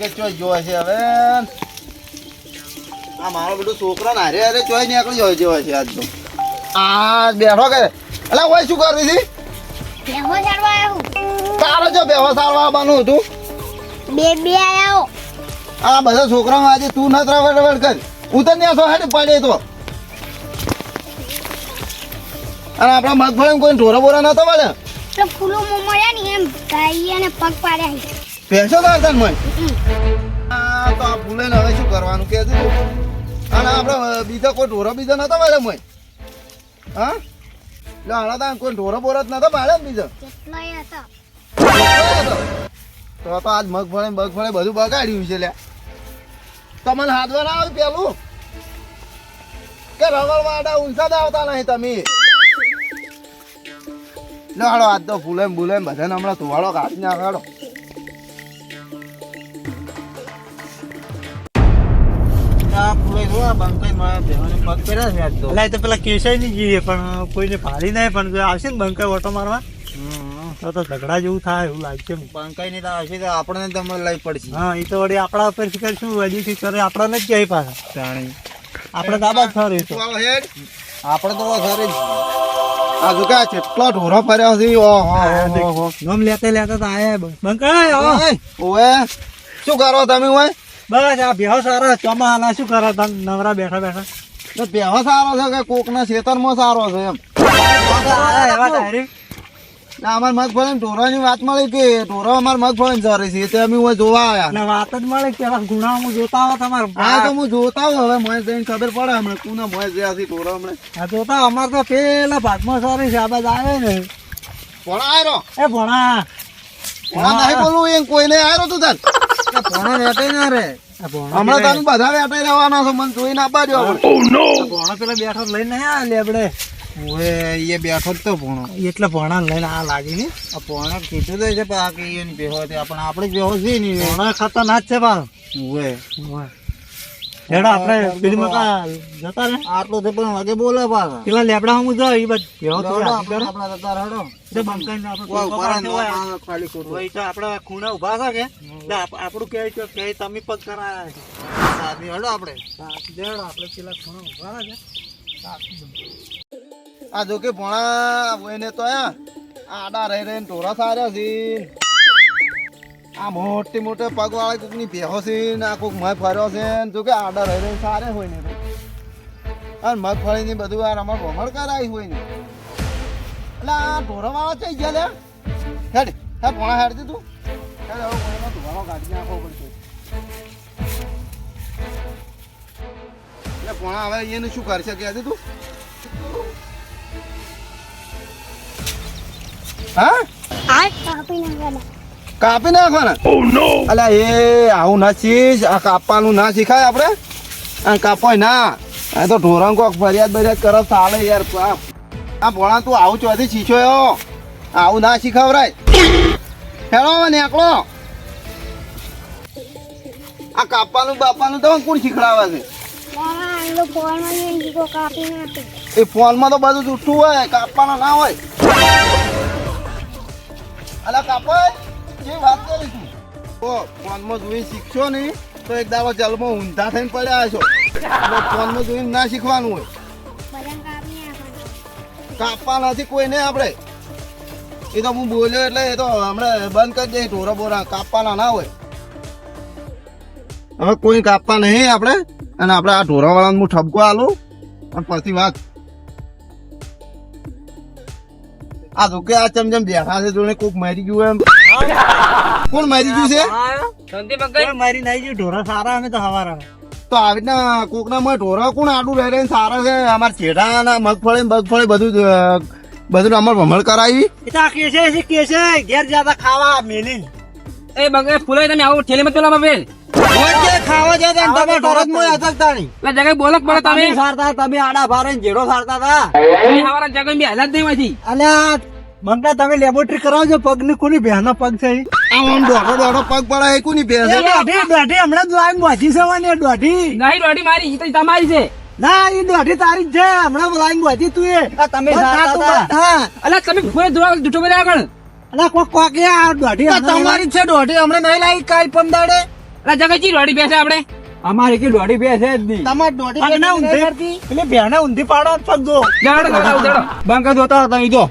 કે ચોઈ ગયો છે હવે. આ મારો બધો છોકરો ને હારે હારે ચોઈ નીકળી ગયો છે છે આજ તો. આ બેઠો કે? એટલે ઓય શું કરવી હતી બેહો ચાલવા આવ્યો તારો જો બેહો સારવા આવવાનું હતું. બે બે આવ્યો આ બધા છોકરાઓ આજે તું ન રવડ રવડ કર. ઉતર ને છો હેડ પડે તો. અને આપણા મગફળી કોઈ ઢોરા બોરા નતો મળે તો ફૂલો મોમળ્યા ને એમ ગાઈ અને પગ પાડ્યા છે. ભેંસો તો હતા ને મય. તો આ ભૂલે હવે શું કરવાનું કે છે? અને આપણે બીજા કોઈ ઢોરો બીજો નતો વાળે મય. હા? એટલે આના તા કોઈ ઢોરો બોરો જ નતો વાળે બીજો. તો તો આજ મગફળે મગફળે બધું બગાડ્યું છે લ્યા. તમને હાથવા ના આવે પેલું? કે રગડવાડા ઊંચા આવતા નહીં તમે. લાડો આજ તો ફૂલે ભૂલે બધાને હમણાં ધોવાળો કાઢી નાખાડો તો. એ પેલા કેસાઈ નહીં જઈએ પણ કોઈને ભારી નહીં પણ આવશે ને બંકાઈ ઓટો મારવા તો તો ઝઘડા જેવું થાય એવું લાગશે. બંકાઈ નહીં આવશે તો આપણને તો હમણાં લઈ પડશે. હા એ તો વળી આપણા ઉપર શીખર શું હજી કરે આપણને જ જાય પાછા. જાણી. આપણે દાબા તો વાળો હેડ. આપણે તો જ. આ જો કે કેટલો ઢોરો ફર્યો છે ઓહો નોમ લેતે લેતા તો આયા બ- બંકા આવો. ઓએ શું કરો તમે ઓય? બસ આ બેહો સારા ચોમાહાના શું કરે તમે? નવરા બેઠા બેઠા. તો બેહો સારો છે કે કોકના ખેતરમાં સારો છે એમ? ના અમાર મગફળી ઢોરાની વાત મળી કે ઢોરો અમાર મગફળી જરી છે તે અમે જોવા આવ્યા. અને વાત જ મળે કે ગુણા ગુણામાં જોતા આવો તમારે. હા તો હું. જોતા હોઉં હવે મોય જઈને ખબર પડે હમણાં કોના મોય જ્યાં છે ઢોરો હમણાં. હા જોતા અમારે તો પેલા ભાગમાં સારી છે આ બાજુ આવે ને. ભણા એ ભણા. નહીં બોલવું એમ કોઈને આયરો તું તાર. ભણા વેટે ના રે. ભણા હમણાં તમે બધા વેટાઈ રહેવાના છો મને જોઈને આપવા દો આપણે પેલા બેઠો લઈને નહીં આ લેબડે ઓએ એ બેઠો જ તો ભણો. એટલે ભણા લઈને આ લાગી ને. આ પોણે કીધું તો છે પણ આ કઈ એની બેહો હતી આપણે આપણે જ બેહો છે ને ભણા ખતરનાક છે બા ઓએ હેડા આપણે પેલી મકા જતા ને આટલો તો પણ વાગે બોલે પાછા. પેલા લેબડા હું જો ઈ બધ કેવો તો આપણે આપણા જતા રહો તે બંકાઈને આપણે ઓય, ટોપો ઊભા રહો, કાઢ્યો હોય. આ ખાલી ખોટું. હોય તો આપણે ખૂણા ઊભા થા કે? આપણું કે છે કે તમે પગ કરાયા છે. સાથી હડો આપણે. દેડો આપણે પેલા ખૂણે ઊભા છે. આ જો કે ભણા એને તો આ આડા રહી રહીને ઢોરા સાર્યા છે. આ મોટી મોટી પગ વાળા કોકની બેહો છે ને, આ કોક મગફળ્યો છે ને જો કે આડા રહી રહી સારે હોય ને તો અને મગફળી ની બધું આ અમાર ભમણ કરાવી હોય ને. એટલે આ ઢોરા વાળા ચઈ ગયા લે હેડ હે ભોણા હેડ દીધું હેડ, હવે કોઈનો ધુવાળો કાઢી નાખવો પડશે. એટલે ભણા, હવે એને શું કરશે કે દીધું હા? આ કાપી નાખવાના? અલ્યા એ આવું ના શીખ આ કાપવાનું ના શીખાય આપણે. આ કાપોય ના. આ તો ઢોરણ કોક ફરિયાદ બરિયાદ કરો ચાલે યાર આ ભોળા તું આવું ચોથી શીખ્યો એવો. આવું ના શીખવરાય. હેલો એકલો આ કાપવાનું બાપાનું તો કોણ શીખડાવે છે? એ ફોનમાં તો બધું જૂઠું હોય કાપવાનું ના હોય. અલા કાપાય ફોનમાં જોઈ શીખશો ને તો એક દાડો જલમાં ઊંધા થઈને પડ્યા છો ફોનમાં જોઈને ના શીખવાનું હોય. કાપવા નથી કોઈને આપણે. એ તો હું બોલ્યો એટલે તો હમણાં બંધ કરી દઈએ ઢોરા બોરા કાપવાના ના હોય. હવે કોઈ કાપવા નહીં આપણે, અને આપણે આ ઢોરા વાળાને હું ઠપકો આલું. અને પછી વાત. આ તો કે આ ચમચમ બેઠા છે જોડે કોઈક મરી ગયું એમ. કોણ મારી ગયું છે? મારી નાઈ ગયું? ઢોરા સારા અમે તો હવારા તો આવી રીતના કોકના માં ઢોરા કોણ આડું રહે સારા છે? અમારા ચેડા ના મગફળી મગફળી બધું બધું અમાર ભમણ કરાવી. એ તો કેસે છે કેસે? ઘેર જાતા ખાવા મેલી એ બગે ફૂલાઈ તમે આવું ઠેલી માં પેલા બેન. ખાવા જતા તમારા ઢોર જ મોય એટલે જગ્યાએ બોલક પડે તમે તમે. સારતા તમે આડા ભારે ને જેડો સારતા હતા તમે જગ્યાએ બી હાલત નહીં માંથી અલ્યા મંગા તમે લેબોરેટરી કરાવજો પગ ને કોની બહેનો પગ છે દોઢો દોઢો પગ પડે એ કોની એ દોઢી દોઢી હમણાં જ લાઈન પહોંચી છે વાને દોઢી. નહીં દોડી મારી ઈ તો તમારી છે. ના એ દોઢી તારી છે હમણાં લાઈન પહોંચી તું એ. તમે હા. અલા તમે ફૂલે દુરા જૂઠો કર્યા આગળ? અલા કોક કોક આ દોઢી તમારી છે દોઢી હમણાં નહીં લાવી કાલ પંદાડે. અલા જગતજી રોડી બેસે આપણે. અમારે કે દોઢી બેસે જ નહીં. તમારે દોઢી બેસે એટલે બેને ઊંધી પાડો પગ દો બંકા જોતા હતા તમે જો.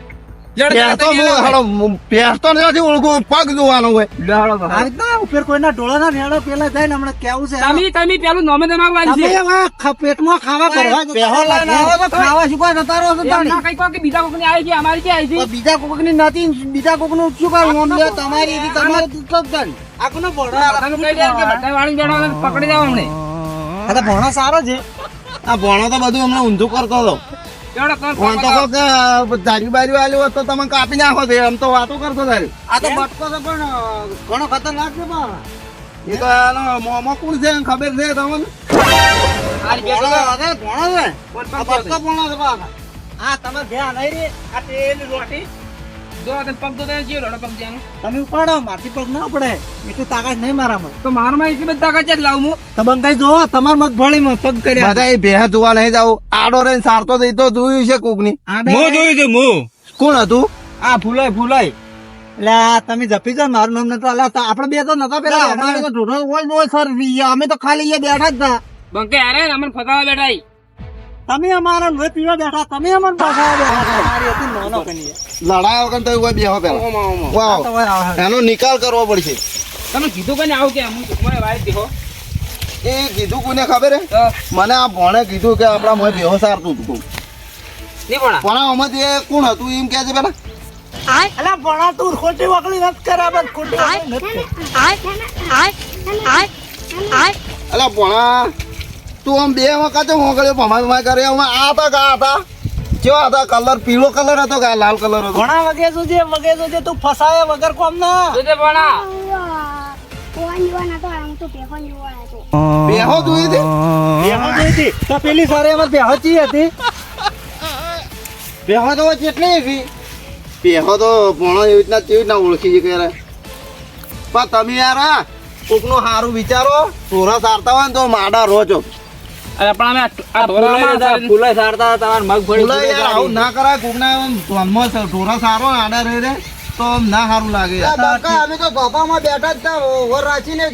પેટમાં ખાવા બીજા કોકની નથી બીજા કોકનું. શું કરવું તમારી પકડી જાવ અમને. આ તો ભોળો સારો છે. આ ભણો તો બધું હમણાં ઊંધું કરતો હતો. ભણ તો કહો કે ધારી આલ્યું હોત તો તમે કાપી નાખો છો એમ તો વાતો કરતો તારી. આ તો બટકો તો પણ ઘણો ખતરનાક છે પણ. એ તો આનો મોંમાં કોણ છે ખબર છે તમને? આ છે કોણ છે. તમે ધ્યાન નહીં રે આ તેલ રોટી. જો આ તને પગ તો તને જીવ પગ જાનો. તમે ઉપાડો મારથી પગ ના પડે એટલી તાકાત નહીં મારામાં. તો મારમાં એટલી બધી તાકાત છે લાવું હું. તો બંકાઈ જો તમાર મગફળીમાં પગ કર્યા. બધા એ ભેહ જોવા નહીં જાવ આડો રહીને સારતો થઈ તો જોયું છે કોકની? જોયું છે હું. કોણ હતું? આ ફૂલાય ફૂલાય એટલે તમે જપી જાવ મારું નામ નતો અલા આપણે બે તો નતા પેલા અમારે તો ઢોઢો હોય સર. અમે તો ખાલી અહીંયા બેઠા જ હતા. બંકે અરે અમને ફસાવા બેઠા. તમે અમારા લોહી પીવા બેઠા તમે અમારા પાછા બેઠા મારી હતી નાનો. લડાયો વગર તો કોઈ બેહો પેલા. વાવ. એનો નિકાલ કરવો પડશે. તમે કીધું કે આવું કે હું મને વાય દેહો એ કીધું કોને ખબર હે? તો મને આ ભણે કીધું કે આપણા મોય બેહો સારતું હતું. ની પણ પણ આમાંથી એ કોણ હતું એમ કે છે પેલા? અલા ભણા તું ખોટી વકલી નથી કરે બસ ખોટી. અલા ભણા તું આમ બે વખતે મોકલ્યો ભમાઈ ભમાઈ કરે આમાં આ હતા કા હતા? કેવા હતા? કલર? પીળો કલર હતો કા લાલ કલર હતો? ઘણા વગે શું છે વગે શું છે તું ફસાય વગર કોમ ના. જોજે ભણા. બેહો જોઈ હતી બેહો જોઈ હતી. તો પેલી સારી અમાર બેહો ચી હતી? બેહો તો કેટલી હતી? બેહો તો ભણો એવી રીતના કેવી રીતના ઓળખી છે પણ તમે યાર આ કોકનું સારું વિચારો ટોરા સારતા હોય ને તો માડા રો છો અરે પણ આ- સારતા તમાર મગફળી યાર આવું ના કરાય કોકના આમ ઢોરા સારો આડા રહે રે તો આમ ના સારું લાગે. યાર. અમે તો ગોપામાં બેઠા જ રાખીને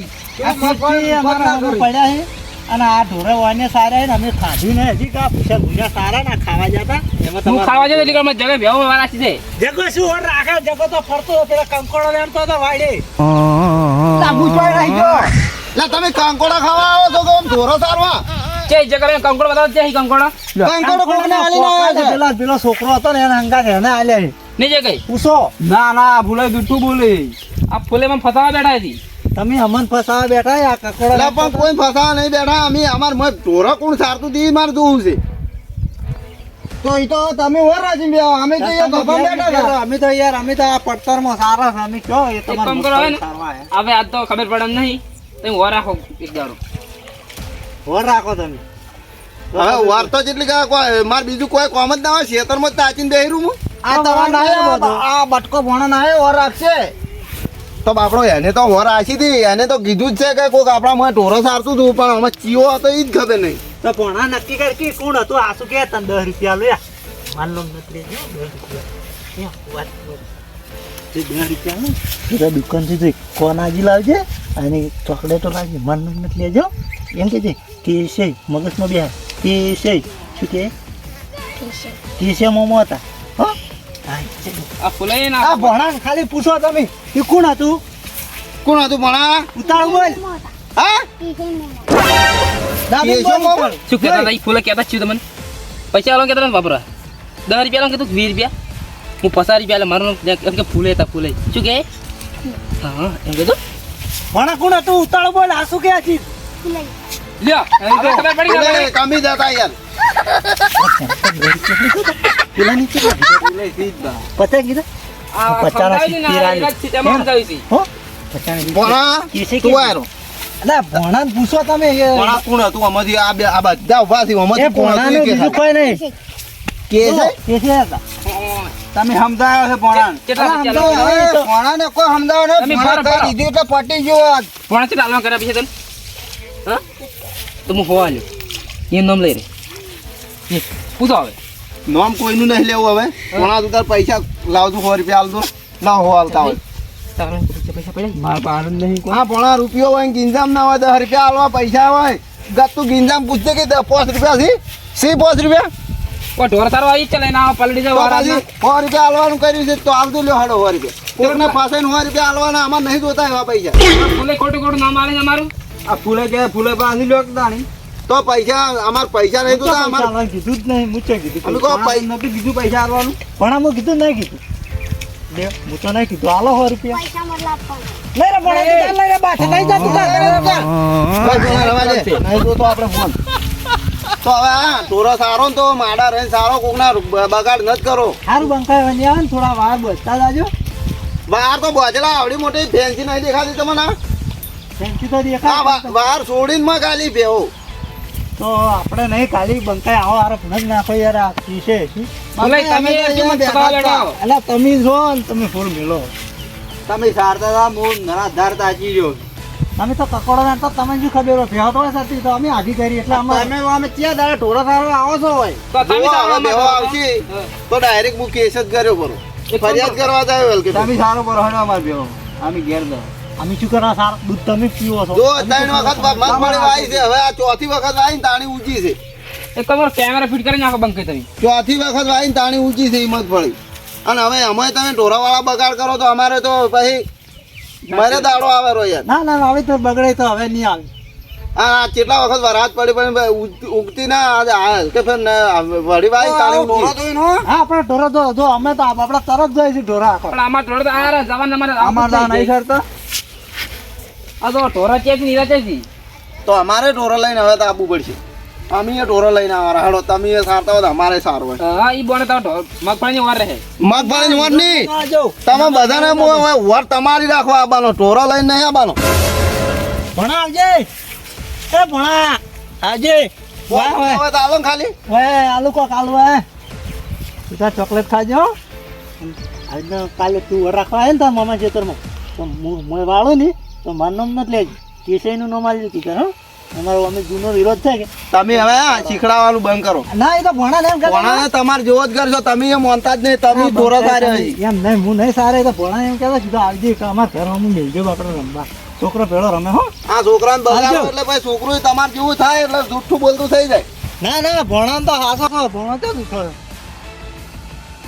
પડ્યા છે અને આ ઢોરે વાને સારા ને અમે ખાધું ને હજી કા પૂછા સારા ના ખાવા જતા એમાં હું ખાવા જતો એટલે અમે જગ્યાએ બેહવા વાળા છીએ જગો શું ઓર રાખે? જગો તો ફરતો પેલા કંકોડો લેણતો તો વાડે રહી ગયો. લા તમે કંકોડા ખાવા આવો છો કે આમ ઢોરો સારવા? જે જગ્યાએ કંકોડો બતાવો છે ઈ કંકોડો કાંકોડો કોકને આલીને છે પેલા પેલો છોકરો હતો ને એને હંગાત એને આલ્યા છે. જે કઈ? પૂછો. ના ના ભૂલાઈ જૂઠું બોલે. આ ફૂલેમાં ફસાવા બેઠા હતી તમે અમન ફસાવા બેઠા આ કકોડા પણ કોઈ ફસાવા નહીં બેઠા. અમે અમાર મોય ઢોરા કોણ સારતું તી મારે જોવું છે. તો ઈ તો તમે ઓર રાજી બેહો. અમે તો બેઠા અમે તો યાર અમે તો આ પડતરમાં સારા છે. અમે કયો? એ તમારા કામ કરો હવે ને. સારવા આયા. હવે આજ તો ખબર પડે નહીં. તમે રાખો એક દાડો. હોર રાખો તમે. હવે વાર તો જેટલી કે કોઈ માર બીજું કોઈ કોમ જ ના હોય ખેતરમાં જ તાચીને બેહી હું. આ તવા ના આવ્યો આ બટકો ભણો ના આવ્યો ઓર રાખશે. તો બાપડો એને તો વર આશી હતી. એને તો કીધું જ છે કે કોઈક આપણા મને ઢોરો સારતું હતું પણ અમે ચીઓ હતો એ જ ખબર નહીં. તો ભણા નક્કી કર કે કોણ હતું? આ શું કે તને દસ રૂપિયા લે નથી. તે દસ રૂપિયા. ને પેલા દુકાનથી જઈ કોનાજી લાવજે અને ચોકલેટો લાવજે માનલો નથી લેજો એમ કે છે કે છે મગજમાં બે કે છે શું કે કે છે મોમો હતા હો હા, છે. આ ફૂલે આ ના ભણા ખાલી પૂછો તમે એ કોણ હતું કોણ હતું ભણા ઉતાળ બોલ હા દાબી કેશવ બોલ, મોમો? ઉતાળ. શું કહેતા હતા ઈ ફૂલે કહેતા જ છું તમને પૈસા આલો કહેતા ને વાપરા દસ રૂપિયા આલો કીધું વીસ રૂપિયા હું પસારી રૂપિયા મારું એમ કે ફૂલે હતા ફૂલે. શું કે? હા એમ કીધું? ભણા કોણ હતું ઉતાળ બોલ આ શું કે છે લ્યો ખબર પડી ગઈ ઓલે જતા યાર. પેલા નીચે પચાસ કીધા? આ તું અલા ભણા પૂછો તમે ભણા કોણ હતું આ બધા ઊભા કોણ હતું એ બીજું કે કોઈ નહીં. કે છે? તમે સમજાયો છે ભણા કેટલા રૂપિયા આલો? ભણા ને કોઈ સમજાવો ને? ભણા. કહી દીધું એટલે પટી ગયો. ભણા કેટલા આલવા કર્યા પછી તને હા? તો હું હોવા લ્યો. એ નામ લઈ રે પૂછો હવે. નામ કોઈનું નહીં લેવું હવે. ભણા તું તાર પૈસા લાવજો સો રૂપિયા આલજો. ના હો આલતા હોય. તારા પૈસા રૂપિયો હોય ને ગિંજામ ના હોય દસ રૂપિયા આલવા પૈસા હોય. ગતું ગિંજામ પૂછતે કે પાંચ રૂપિયા સી સી પાંચ રૂપિયા? કોઈ ઢોર તારો આવી જ ચલાઈને આવો પલટી તો જાવ રૂપિયા આલવાનું કર્યું છે તો આવતું લ્યો હાડો સો રૂપિયા. કોકને પાસે સો રૂપિયા આલવાના આમાં નહીં જોતા એવા પૈસા. ફૂલે ખોટું ખોટું નામ આવે અમારું? આ ફૂલે કે ફૂલે પાસે લ્યો દાણી. તો પૈસા અમાર પૈસા નહીં જોતા અમાર કીધું જ નહીં મુચે કીધું? અમે કહો પૈ- નથી કીધું પૈસા આલવાનું. પણ આમ કીધું નહીં કીધું. લે હું તો નહીં કીધું. આલો સો રૂપિયા. પૈસા મતલબ આપવાના. લઈ રે પણ લઈ રે બાથે લઈ જા તું બસ એના રવા દે. નહીં જોતો આપણે ફોન. તો હવે આ ટોરો સારો ને તો માડા રહીને સારો કોકના બ- બગાડ ન જ કરો. સારું બંકાય વની આવે ને થોડા વાર બચતા જાજો. બહાર તો બોજલા આવડી મોટી ફેન્સી નહીં દેખાતી તમને? ફેન્સી તો દેખાય બહાર છોડીને માં ખાલી ભેહો તો આપણે નહીં ખાલી બંકાય આવો આરો જ નાખો યાર આ શીશે ફૂલે તમે જો તમે ફૂલ મેલો. તમે સારતા હતા હું ઘણા ધાર તાચી તમે તો કકોડો ના તો તમને શું ખબર હોય? ભેહો તો સાચી તો અમે આધી કરી એટલે અમે અમે અમે ત્યાં દાડા ઢોરા સારો આવો છો હોય તો તમે સારો ભેહો આવશે. તો ડાયરેક્ટ હું કેસ જ કર્યો બરો. એક ફરિયાદ કરવા જાય વેલકે તમે સારો કરો હડો અમાર ભેહો. અમે ઘેર દો. અમે શું કરવા સારું? દૂધ તમે પીવો છો. જો ત્રણ વખત મગફળી આવી છે. હવે આ ચોથી વખત આવી ને તાણી ઊંચી છે. એક તમારો કેમેરા ફિટ કરી નાખો બંકે તમે. ચોથી વખત આવી ને તાણી ઊંચી છે હિંમત મગફળી અને હવે અમે તમે ઢોરાવાળા બગાડ કરો તો અમારે તો પછી મારે દાડો આવે રો યાર ના ના આવી તો બગડે તો હવે નહીં આવે. આ કેટલા વખત વરાત પડી પણ ઉગતી ના કે ફેર ન- વળી ભાઈ તાણી ઊંચી હા. આપણે ઢોરો જો જો અમે તો આપણે તરત જાય છે ઢોરા પણ આમાં ઢોર તો આ જવાન અમારે અમાર તો નહીં કરતા આ તો ઢોરા ચેક નિરાચે છે. તો અમારે ઢોરો લઈને હવે તો આવવું પડશે. અમે ઢોરો લઈને આવવાના હેડો તમે એ સારતા હોય અમારે સારું હોય. હા ઈ બોને તો ઢોર મગફળીની વાર રહે. મગફળી વર નહીં. તમે બધાને વાર વર તમારી રાખવા આવવાનો ઢોરો લઈને નહીં આવવાનો ભણા આવજે. એ ભણા આવજે. વાહ વાહ. ને ખાલી. વાહ આલુ કોક આલુ હે તું ચોકલેટ ખાજો હો. આજનો કાલે તું વર રાખવા આવે ને તાર મામા ખેતરમાં. તો હું વાળું ને તો મારું નામ નથી લેજો. કેસાઈનું નામ આવી કર હો. અમારો અમે જૂનો વિરોધ છે કે તમે હવે શીખડાવવાનું બંધ કરો. ના એ તો ભણા ને એમ કોણાને તમારે જોવો જ કરશો તમે એ માનતા જ નહીં તમે ઢોરો સારે એમ નહીં હું નહીં સારા તો ભણા એમ કહેતા સીધો આવજે અમારા ઘરમાં હું મેળજો આપણે રમવા. છોકરો પેલો રમે હો. આ છોકરાને બગાડો. એટલે ભાઈ છોકરું તમારે જેવું થાય એટલે જુઠ્ઠું બોલતું થઈ જાય. ના ના ભણા તો હાસો ભણો તો દુખો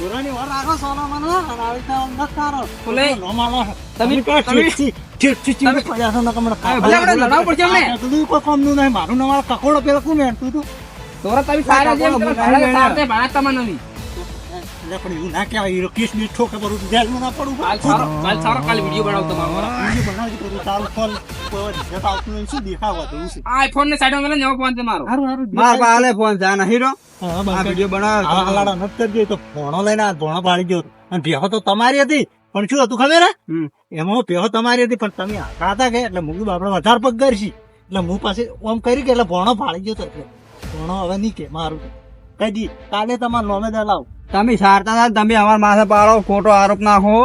ચોરાની વાર રાખો સોના મને અને આવી રીતે આમ નથી સારો બોલે. નોમાલો તમે- તમે ચીટ ચીટ ચીટ ચીટ પડ્યા છો? ને કમણે હા, ભલે આપણે લડાવવું પડશે અમને. બધું કોઈ કામનું નહીં. મારું નામ આ કકોડો પેલો કોણ મેંટતું હતું ઢોરા તમે સારા જેમ તમે ભાડા સારતે ભાડા તમારે નથી. એટલે પણ એવું ના કહેવાય. હીરો કેસની ઠોકે બરું જેલમાં ના પડું કાલ સારો કાલ સારો કાલ વીડિયો બનાવો તમારો વીડિયો બનાવજો બધું તારું ફોન કોઈ આવતું નહીં. શું દેખાવા તો શું આઈફોન ને સાઈડમાં નવો ફોન છે મારો. સારું સારું માર પાલે ફોન છે. આ હીરો આ વીડિયો બનાવ આ નથી કરજો તો ભોણો લઈને આ ભોણો પાડી ગયો. અને ભેહો તો તમારી હતી. પણ શું હતું ખબર. એમાં ભેહો તમારી હતી પણ તમે આકડા હતા કે? એટલે મૂકી આપણે વધારે પગ કરશી. એટલે હું પાસે ઓમ કરી કે એટલે ભોણો ફાળી ગયો તો ભોણો હવે નહીં કે મારું. કહી દી કાલે તમારે નોમે દે લાવ તમે સારતા હતા તમે અમારા માથે પાડો ખોટો આરોપ નાખો.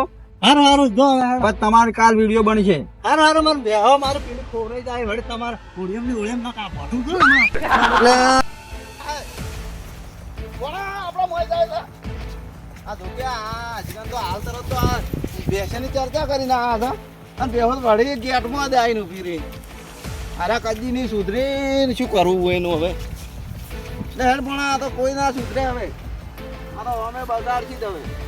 હારું હારું જો. તમારી કાલ વીડિયો બનશે હારું હારું મારું બેહો મારું પેલું ખોરાઈ જાય વડે તમારે ઓળિયમની ઓળિયમ ના કાપ મોઢું જો આ બેસેની ચર્ચા કરીને આ હતા. અને બેહો તો વળી ગેટમાં જ આવીને ઊભી રહી. અરે કદી નહીં સુધરી ને શું કરવું હોય એનું હવે? એટલે પણ આ તો કોઈ ના સુધરે હવે. તો અમે બજારથી જ હવે